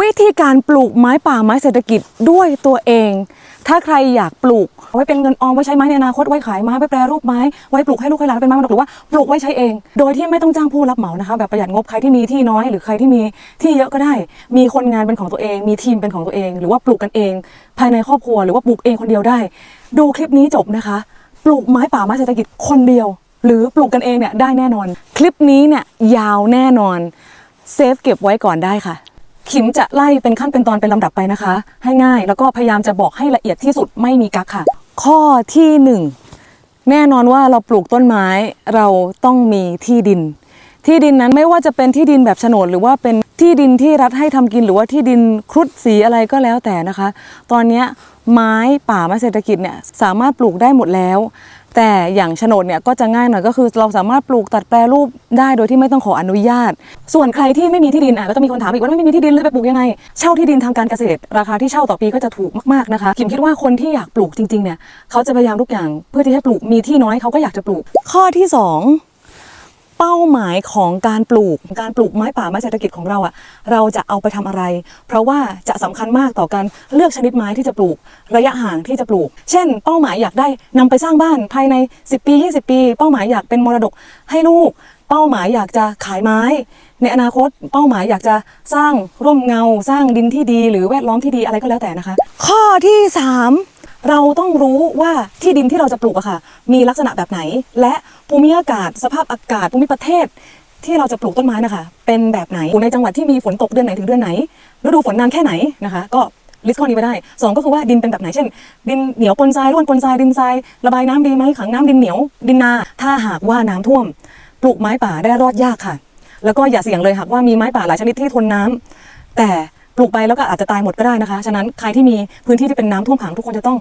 วิธีการปลูกไม้ป่าไม้เศรษฐกิจด้วยตัวเอง ถ้าใครอยากปลูกเอาไว้เป็นเงินออมไว้ใช้ไม้ในอนาคตไว้ขายไม้ไว้แปรรูปไม้ไว้ปลูกให้ลูกให้หลานเป็นไม้มรดกหรือว่าปลูกไว้ใช้เอง โดยที่ไม่ต้องจ้างผู้รับเหมานะคะแบบประหยัดงบใครที่มีที่น้อย หรือใครที่มีที่เยอะก็ได้ มีคนงานเป็นของตัวเอง มีทีมเป็นของตัวเอง หรือว่าปลูกกันเอง ภายในครอบครัวหรือว่าปลูกเองคนเดียวได้ ดูคลิปนี้จบนะคะ ปลูกไม้ป่าไม้เศรษฐกิจคนเดียว หรือปลูกกันเองเนี่ยได้แน่นอน คลิปนี้เนี่ยยาวแน่นอนเซฟเก็บไว้ก่อนได้ค่ะ ขิมจะไล่เป็นขั้นเป็นตอนเป็นลำดับไปนะคะ ให้ง่ายแล้วก็พยายามจะบอกให้ละเอียดที่สุดไม่มีกักค่ะ ข้อที่หนึ่งแน่นอนว่าเราปลูกต้นไม้เราต้องมีที่ดิน ที่ดินนั้นไม่ว่าจะเป็นที่ดินแบบโฉนดหรือว่าเป็นที่ดินที่รัฐให้ทำกินหรือว่าที่ดินครุฑสีอะไรก็แล้วแต่นะคะ ตอนนี้ไม้ป่าไม้เศรษฐกิจเนี่ยสามารถปลูกได้หมดแล้ว แต่อย่างโฉนดเนี่ยก็จะง่ายหน่อยก็คือเราสามารถปลูกตัดแปรรูปได้โดยที่ไม่ต้องขออนุญาต ส่วนใครที่ไม่มีที่ดินอะก็จะมีคนถามอีกว่าไม่มีที่ดินเลยไปปลูกยังไง เช่าที่ดินทางการเกษตร ราคาที่เช่าต่อปีก็จะถูกมากๆนะคะคิมคิดว่าคนที่อยากปลูกจริงๆเนี่ยเขาจะพยายามทุกอย่างเพื่อที่จะปลูกมีที่น้อยเขาก็อยากจะปลูก ข้อที่สอง เป้าหมายของการปลูก การปลูกไม้ป่าไม้เศรษฐกิจของเราอะเราจะเอาไปทำอะไร เพราะว่าจะสำคัญมากต่อการเลือกชนิดไม้ที่จะปลูก ระยะห่างที่จะปลูก เช่น เป้าหมายอยากได้นำไปสร้างบ้านภายใน 10 ปี 20 ปี เป้าหมายอยากเป็นมรดกให้ลูก เป้าหมายอยากจะขายไม้ ในอนาคต เป้าหมายอยากจะสร้างร่มเงา สร้างดินที่ดี หรือแวดล้อมที่ดีอะไรก็แล้วแต่นะคะ ข้อที่สาม เราต้องรู้ว่าที่ดินที่เราจะปลูกอะค่ะ มีลักษณะแบบไหน และภูมิอากาศ สภาพอากาศภูมิประเทศ ที่เราจะปลูกต้นไม้นะคะ เป็นแบบไหนอยู่ในจังหวัดที่มีฝนตกเดือนไหนถึงเดือนไหนฤดูฝนนานแค่ไหนนะคะ ก็ลิสต์ข้อนี้ไปได้สองก็คือว่าดินเป็นแบบไหน เช่น ดินเหนียวปนทรายร่วนปนทรายดินทรายระบายน้ำดีไหมขังน้ำดินเหนียว ดินนา ถ้าหากว่าน้ำท่วม ปลูกไม้ป่าได้รอดยากค่ะ แล้วก็อย่าเสี่ยงเลยหากว่ามีไม้ป่าหลายชนิดที่ทนน้ำแต่ ปลูกไปแล้วก็อาจจะตายหมดก็ได้นะคะ ฉะนั้นใครที่มีพื้นที่ที่เป็นน้ำท่วมขังทุกคนจะต้อง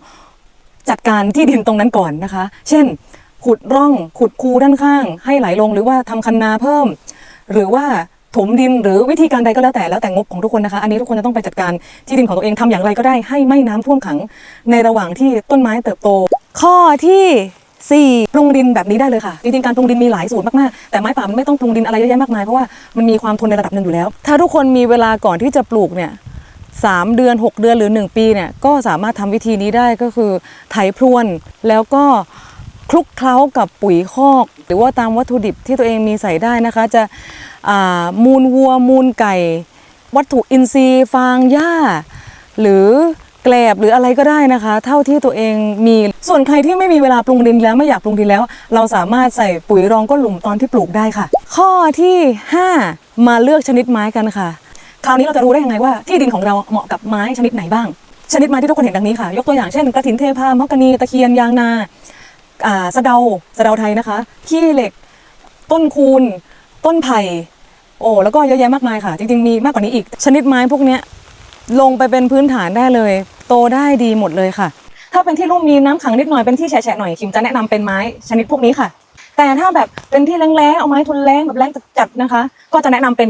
จัดการที่ดินตรงนั้นก่อนนะคะ เช่น ขุดร่องขุดคูด้านข้าง ให้ไหลลงหรือว่าทำคันนาเพิ่ม หรือว่าถมดินหรือวิธีการใดก็แล้วแต่แล้วแต่งบของทุกคนนะคะ อันนี้ทุกคนจะต้องไปจัดการที่ดินของตัวเองทำอย่างไรก็ได้ ให้ไม่น้ำท่วมขัง ในระหว่างที่ต้นไม้เติบโต ข้อที่ สี่ปรุงดินแบบนี้ได้เลยค่ะ จริงๆ การปรุงดินมีหลายสูตรมากๆ แต่ไม้ป่ามันไม่ต้องปรุงดินอะไรเยอะแยะมากมายเพราะว่ามันมีความทนในระดับหนึ่งอยู่แล้ว ถ้าทุกคนมีเวลาก่อนที่จะปลูกเนี่ยสามเดือน 6 เดือนหรือ 1 ปีเนี่ยก็สามารถทำวิธีนี้ได้ก็คือไถพรวน แล้วก็คลุกเคล้ากับปุ๋ยคอก หรือว่าตามวัตถุดิบที่ตัวเองมีใส่ได้นะคะ จะมูลวัวมูลไก่ วัตถุอินทรีย์ ฟางหญ้า หรือ แกลบหรืออะไรก็ได้นะคะ เท่าที่ตัวเองมีส่วนใครที่ไม่มีเวลาปรุงดินแล้วไม่อยากปรุงดินแล้ว เราสามารถใส่ปุ๋ยรองก้นหลุมตอนที่ปลูกได้ค่ะ ข้อที่ 5 มาเลือกชนิดไม้กันค่ะ คราวนี้เราจะรู้ได้ยังไงว่าที่ดินของเราเหมาะกับไม้ชนิดไหนบ้าง ชนิดไม้ที่ทุกคนเห็นดังนี้ค่ะ ยกตัวอย่างเช่นกระถินเทพามอกกนีตะเคียนยางนาอ่าสะเดาสะเดาไทยนะคะขี้เหล็ก ต้นคูนต้นไผ่โอ้แล้วก็เยอะแยะมากมายค่ะ จริงๆมีมากกว่านี้อีก ชนิดไม้พวกเนี้ย ลงไปเป็นพื้นฐานได้เลย โตได้ดีหมดเลยค่ะ ถ้าเป็นที่ร่มมีน้ำขังนิดหน่อยเป็นที่แฉะๆหน่อยคิมจะแนะนำเป็นไม้ชนิดพวกนี้ค่ะ แต่ถ้าแบบเป็นที่แรงๆเอาไม้ทนแรงแบบแรงจัดๆนะคะ ก็จะแนะนำเป็น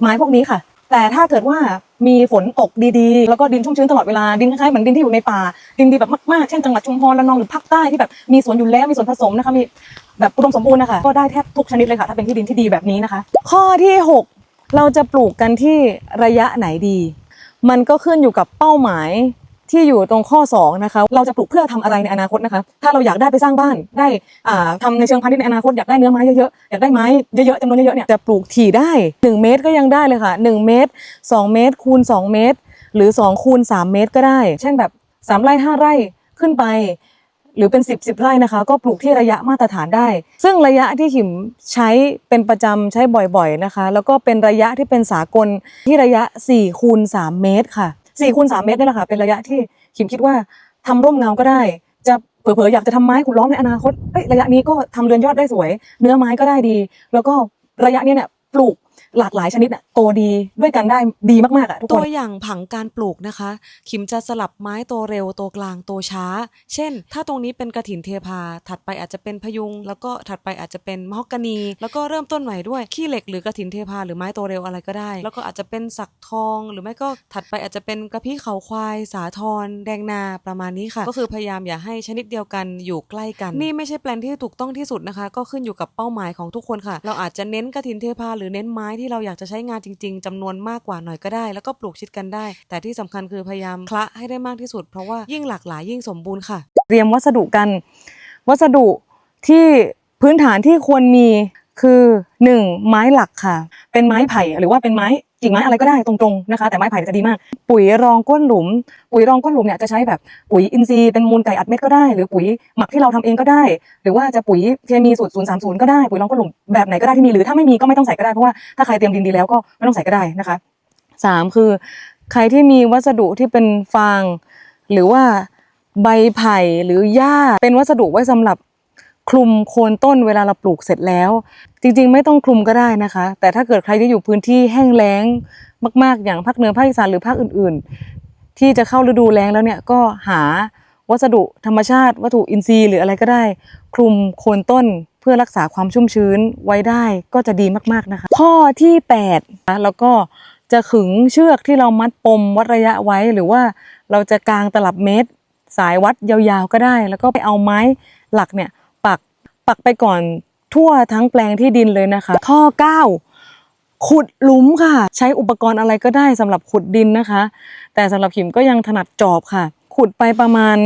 ไม้พวกนี้ค่ะ แต่ถ้าเกิดว่ามีฝนตกดีๆ แล้วก็ดินชุ่มชื้นตลอดเวลาดินคล้ายๆเหมือนดินที่อยู่ในป่า ดินดีแบบมากๆ เช่นจังหวัดชุมพรระนองหรือภาคใต้ที่แบบมีสวนอยู่แล้วมีสวนผสมนะคะมีแบบอุดมสมบูรณ์นะคะก็ได้แทบทุกชนิดเลยค่ะ ถ้าเป็นที่ดินที่ดีแบบนี้นะคะ ข้อที่ 6 เราจะปลูกกันที่ระยะไหนดี มันก็ขึ้นอยู่กับเป้าหมายที่อยู่ตรงข้อ2นะคะเราจะปลูกเพื่อทำอะไรในอนาคตนะคะ ถ้าเราอยากได้ไปสร้างบ้านได้อ่าทำในเชิงพาณิชย์ในอนาคตอยากได้เนื้อไม้เยอะๆอยากได้ไม้เยอะๆจำนวนเยอะๆเนี่ยจะปลูกถี่ได้ 1 เมตรก็ยังได้เลยค่ะ 1 เมตร 2 เมตร คูณ 2 เมตร หรือ2คูณ3เมตรก็ได้ เช่นแบบ3ไร่5ไร่ขึ้นไป หรือเป็น 10 10ไร่นะคะ ก็ปลูกที่ระยะมาตรฐานได้ ซึ่งระยะที่ขิมใช้เป็นประจำใช้บ่อยๆนะคะ แล้วก็เป็นระยะที่เป็นสากลที่ระยะ4คูณ3เมตรค่ะ4คูณ3เมตรนี่แหละค่ะเป็นระยะที่ขิมคิดว่าทำร่มเงาก็ได้ จะเผลอๆอยากจะทำไม้ขุดล้อมในอนาคตเอ้ยระยะนี้ก็ทำเรือนยอดได้สวย เนื้อไม้ก็ได้ดี แล้วก็ระยะนี้เนี่ยปลูก หลากหลายชนิดน่ะโตดีด้วยกันได้ดีมากๆอะทุกคนตัวอย่างผังการปลูกนะคะ ขิมจะสลับไม้โตเร็วโตกลางโตช้า เช่น ถ้าตรงนี้เป็นกระถินเทพา ถัดไปอาจจะเป็นพยุง แล้วก็ถัดไปอาจจะเป็นมะฮอกกานี แล้วก็เริ่มต้นใหม่ด้วยขี้เหล็กหรือกระถินเทพาหรือไม้โตเร็วอะไรก็ได้ แล้วก็อาจจะเป็นสักทอง หรือไม่ก็ถัดไปอาจจะเป็นกระพี้เขาควาย สาทรแดงนาประมาณนี้ค่ะ ก็คือพยายามอย่าให้ชนิดเดียวกันอยู่ใกล้กัน นี่ไม่ใช่แปลนที่ถูกต้องที่สุดนะคะ ก็ขึ้นอยู่กับเป้าหมายของทุกคนค่ะ เราอาจจะเน้นกระถินเทพาหรือเน้นไม้ที่เราอยากจะใช้งานจริง ๆจำนวนมากกว่าหน่อยก็ได้ แล้วก็ปลูกชิดกันได้ แต่ที่สำคัญคือพยายามคละให้ได้มากที่สุด เพราะว่ายิ่งหลากหลายยิ่งสมบูรณ์ค่ะ เตรียมวัสดุกัน วัสดุที่พื้นฐานที่ควรมีคือหนึ่งไม้หลักค่ะ เป็นไม้ไผ่หรือว่าเป็นไม้ กิ่งไม้อะไรก็ได้ตรงๆนะคะ แต่ไม้ไผ่จะดีมาก ปุ๋ยรองก้นหลุม ปุ๋ยรองก้นหลุมเนี่ยจะใช้แบบปุ๋ยอินทรีย์เป็นมูลไก่อัดเม็ดก็ได้ หรือปุ๋ยหมักที่เราทำเองก็ได้ หรือว่าจะปุ๋ยเคมีสูตรศูนย์สามศูนย์ก็ได้ปุ๋ยรองก้นหลุมแบบไหนก็ได้ที่มีหรือถ้าไม่มีก็ไม่ต้องใส่ก็ได้เพราะว่าถ้าใครเตรียมดินดีแล้วก็ไม่ต้องใส่ก็ได้นะคะสามคือใครที่มีวัสดุที่เป็นฟาง หรือว่าใบไผ่หรือหญ้าเป็นวัสดุไว้สำหรับ คลุมโคนต้นเวลาเราปลูกเสร็จแล้ว จริงๆ ไม่ต้องคลุมก็ได้นะคะ แต่ถ้าเกิดใครที่อยู่พื้นที่แห้งแล้งมาก ๆ อย่างภาคเหนือภาคอีสานหรือภาคอื่น ๆ ที่จะเข้าฤดูแล้งแล้วเนี่ยก็หาวัสดุธรรมชาติ วัตถุอินทรีย์หรืออะไรก็ได้ คลุมโคนต้นเพื่อรักษาความชุ่มชื้นไว้ได้ก็จะดีมากๆนะคะ ข้อที่8นะแล้วก็จะขึงเชือกที่เรามัดปมวัดระยะไว้หรือว่าเราจะกางตลับเมตร สายวัดยาวๆก็ได้ แล้วก็ไปเอาไม้หลักเนี่ย ปักปักไปก่อนทั่วทั้งแปลงที่ดินเลยนะคะ ข้อ 9 ขุดหลุมค่ะ ใช้อุปกรณ์อะไรก็ได้สำหรับขุดดินนะคะ แต่สำหรับขิมก็ยังถนัดจอบค่ะ ขุดไปประมาณ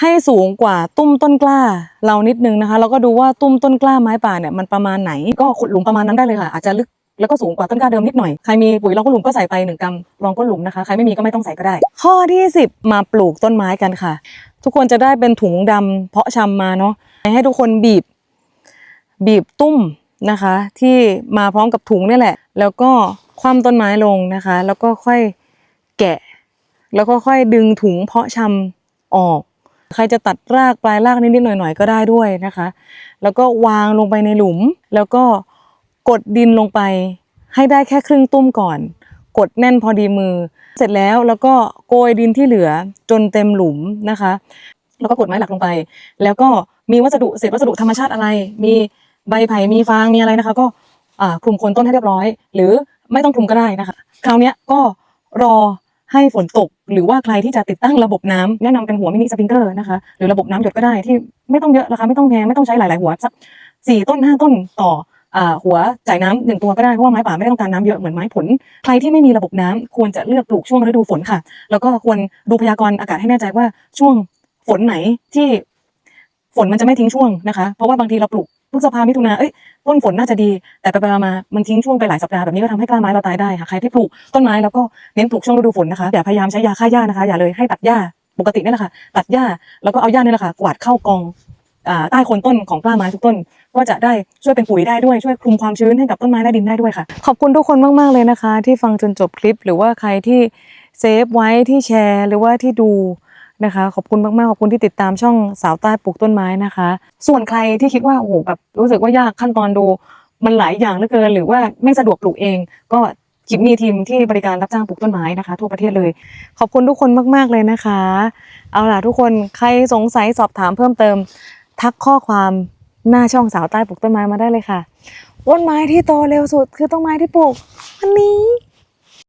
ให้สูงกว่าตุ้มต้นกล้า เรานิดนึงนะคะ แล้วก็ดูว่าตุ้มต้นกล้าไม้ป่าเนี่ยมันประมาณไหนก็ขุดหลุมประมาณนั้นได้เลยค่ะ อาจจะลึก แล้วก็สูงกว่าต้นกล้าเดิมนิดหน่อย ใครมีปุ๋ยรองก้นหลุมก็ใส่ไปหนึ่งกรัมรองก้นหลุมนะคะ ใครไม่มีก็ไม่ต้องใส่ก็ได้ ข้อที่ 10 มาปลูกต้นไม้กันค่ะ ทุกคนจะได้เป็นถุงดำเพาะชำมาเนาะ ให้ทุกคนบีบ บีบตุ้มนะคะ ที่มาพร้อมกับถุงนี่แหละ แล้วก็คว่ำต้นไม้ลงนะคะ แล้วก็ค่อยแกะ แล้วก็ค่อยดึงถุงเพาะชำออก ใครจะตัดรากปลายรากนิดๆหน่อยๆก็ได้ด้วยนะคะ แล้วก็วางลงไปในหลุม แล้วก็ กดดินลงไป ให้ได้แค่ครึ่งตุ้มก่อน กดแน่นพอดีมือ เสร็จแล้วแล้วก็โกยดินที่เหลือจนเต็มหลุมนะคะ แล้วก็กดไม้หลักลงไป แล้วก็มีวัสดุเศษวัสดุธรรมชาติอะไร มีใบไผ่มีฟางมีอะไรนะคะ ก็คลุมคนต้นให้เรียบร้อย หรือไม่ต้องคลุมก็ได้นะคะ คราวนี้ก็รอให้ฝนตก หรือว่าใครที่จะติดตั้งระบบน้ำแนะนำเป็นหัวมินิสปริงเกอร์นะคะ หรือระบบน้ำหยดก็ได้ที่ไม่ต้องเยอะราคาไม่ต้องแพงไม่ต้องใช้หลาย ๆ หัวสักสี่ต้นห้าต้นต่อ หัวจ่ายน้ำหนึ่งตัวก็ได้เพราะว่าไม้ป่าไม่ได้ต้องการน้ำเยอะเหมือนไม้ผลใครที่ไม่มีระบบน้ำควรจะเลือกปลูกช่วงฤดูฝนค่ะ แล้วก็ควรดูพยากรณ์อากาศให้แน่ใจว่าช่วงฝนไหนที่ฝนมันจะไม่ทิ้งช่วงนะคะ เพราะว่าบางทีเราปลูกพฤษภามิถุนาเอ้ยต้นฝนน่าจะดี แต่ไปมา มันทิ้งช่วงไปหลายสัปดาห์แบบนี้ก็ทำให้กล้าไม้เราตายได้ค่ะใครที่ปลูกต้นไม้แล้วก็เน้นปลูกช่วงฤดูฝนนะคะอย่าพยายามใช้ยาฆ่าหญ้านะคะ อย่าเลยให้ตัดหญ้าปกตินี่แหละค่ะ ตัดหญ้าแล้วก็เอาหญ้านี่แหละค่ะกวาดเข้ากอง ใต้โคนต้นของกล้าไม้ทุกต้น ก็จะได้ช่วยเป็นปุ๋ยได้ด้วยช่วยคลุมความชื้นให้กับต้นไม้และดินได้ด้วยค่ะ ขอบคุณทุกคนมาก ๆ เลยนะคะ ที่ฟังจนจบคลิปหรือว่าใครที่เซฟไว้ที่แชร์ หรือว่าที่ดูนะคะ ขอบคุณมากๆขอบคุณที่ติดตามช่องสาวใต้ปลูกต้นไม้นะคะ ส่วนใครที่คิดว่าโอ้โหแบบรู้สึกว่ายากขั้นตอนดูมันหลายอย่างเหลือเกิน หรือว่าไม่สะดวกปลูกเอง ก็คิดมีทีมที่บริการรับจ้างปลูกต้นไม้นะคะ ทั่วประเทศเลย ขอบคุณทุกคนมาก ๆ เลยนะคะ เอาล่ะทุกคนใครสงสัยสอบถามเพิ่มเติม ทักข้อความหน้าช่องสาวใต้ปลูกต้นไม้มาได้เลยค่ะต้นไม้ที่โตเร็วสุดคือต้นไม้ที่ปลูกอันนี้